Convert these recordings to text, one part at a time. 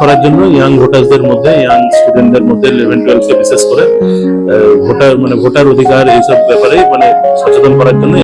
করার জন্য ইয়াং ভোটারদের মধ্যে ইয়াং স্টুডেন্টদের মধ্যে ইলেভেন টুয়েলভকে বিশেষ করে ভোটার মানে ভোটার অধিকার এইসব ব্যাপারে মানে সচেতন করার জন্য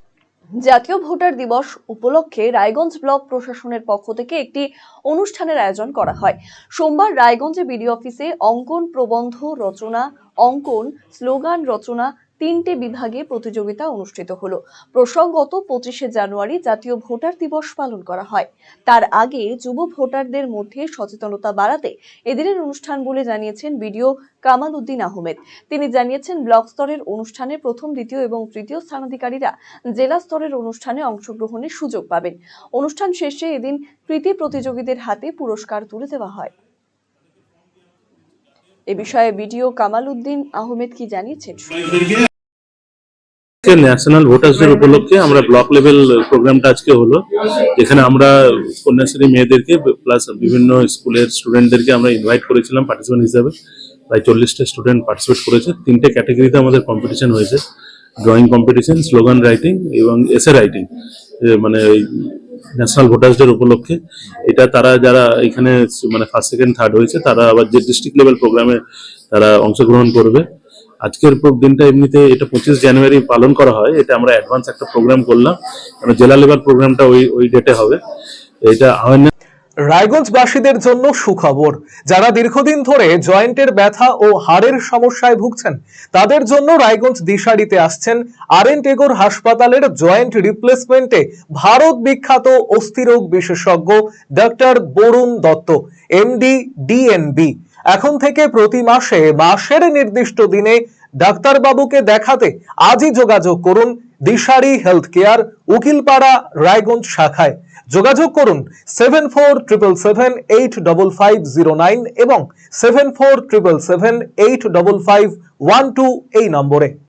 জাতীয় ভোটার দিবস উপলক্ষে রায়গঞ্জ ব্লক প্রশাসনের পক্ষ থেকে একটি অনুষ্ঠানের আয়োজন করা হয়। সোমবার রায়গঞ্জে বিডি অফিসে অঙ্কন প্রবন্ধ রচনা, অঙ্কন, স্লোগান রচনা তিনটে বিভাগে প্রতিযোগিতা অনুষ্ঠিত হলো। প্রসঙ্গত পঁচিশে জানুয়ারি জাতীয় ভোটার দিবস পালন করা হয়। তার আগে যুব ভোটারদের মধ্যে সচেতনতা বাড়াতে এদিনের অনুষ্ঠান বলে জানিয়েছেন বিডিও কামাল উদ্দিন আহমেদ। তিনি জানিয়েছেন, ব্লক স্তরের অনুষ্ঠানে প্রথম, দ্বিতীয় এবং তৃতীয় স্থানাধিকারীরা জেলা স্তরের অনুষ্ঠানে অংশগ্রহণের সুযোগ পাবেন। অনুষ্ঠান শেষে এদিন কৃতি প্রতিযোগীদের হাতে পুরস্কার তুলে দেওয়া হয়। এ বিষয়ে বিডিও কামাল উদ্দিন আহমেদ কি জানিয়েছেন? ন্যাশনাল ভোটার্স ডে উপলক্ষে আমরা ব্লক লেভেল প্রোগ্রামটা আজকে হলো, যেখানে আমরা কন্যাশ্রী মেয়েদেরকে প্লাস বিভিন্ন স্কুলের স্টুডেন্টদেরকে আমরা ইনভাইট করেছিলাম পার্টিসিপেন্ট হিসাবে। প্রায় চল্লিশটা স্টুডেন্ট পার্টিসিপেট করেছে। তিনটে ক্যাটাগরিতে আমাদের কম্পিটিশন হয়েছে। ড্রয়িং কম্পিটিশন স্লোগান রাইটিং এবং এসে রাইটিং মানে ন্যাশনাল ভোটার্স ডে উপলক্ষে। এটা তারা যারা এখানে মানে ফার্স্ট সেকেন্ড থার্ড হয়েছে, তারা আবার যে ডিস্ট্রিক্ট লেভেল প্রোগ্রামে তারা অংশগ্রহণ করবে। আজকের দিনটা এমনিতে এটা পঁচিশ জানুয়ারি পালন করা হয় এটা আমরা অ্যাডভান্স একটা প্রোগ্রাম করলাম। কারণ জেলা লেভেল প্রোগ্রামটা ওই ওই ডেটে হবে। এটা রায়গঞ্জবাসীদের জন্য সুখবর। যারা দীর্ঘদিন ধরে জয়েন্টের ব্যথা ও হাড়ের সমস্যায় ভুগছেন, তাদের জন্য রায়গঞ্জ দিশারিতে আসছেন আর এন টেগোর হাসপাতালের জয়েন্ট রিপ্লেসমেন্টে ভারত বিখ্যাত অস্থিরোগ বিশেষজ্ঞ doctor Barun Dutta MD DNB এখন থেকে প্রতি মাসে মাসের নির্দিষ্ট দিনে ডাক্তারবাবুকে দেখাতে আজই যোগাযোগ করুন দিশারি হেলথ কেয়ার উকিলপাড়া, রায়গঞ্জ শাখায়। যোগাযোগ করুন seven four triple seven eight double five zero nine এবং seven four triple seven eight double five one two এই নম্বরে।